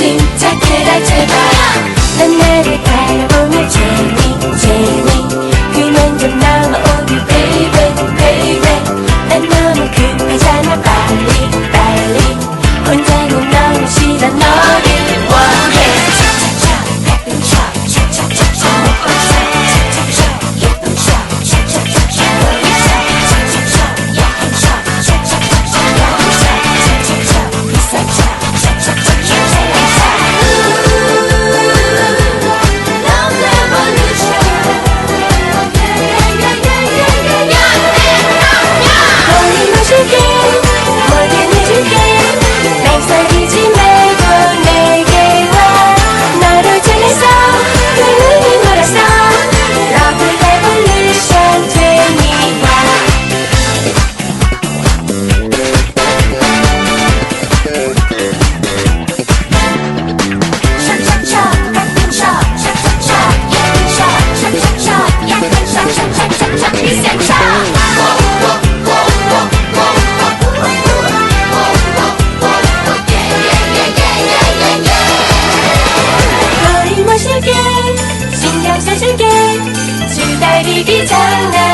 침착해라 제발. 난 나를 바라보며 제니 제니 그만 좀 넘어오길 baby baby. 난 너무 급하잖아 빨리. 一笔江南。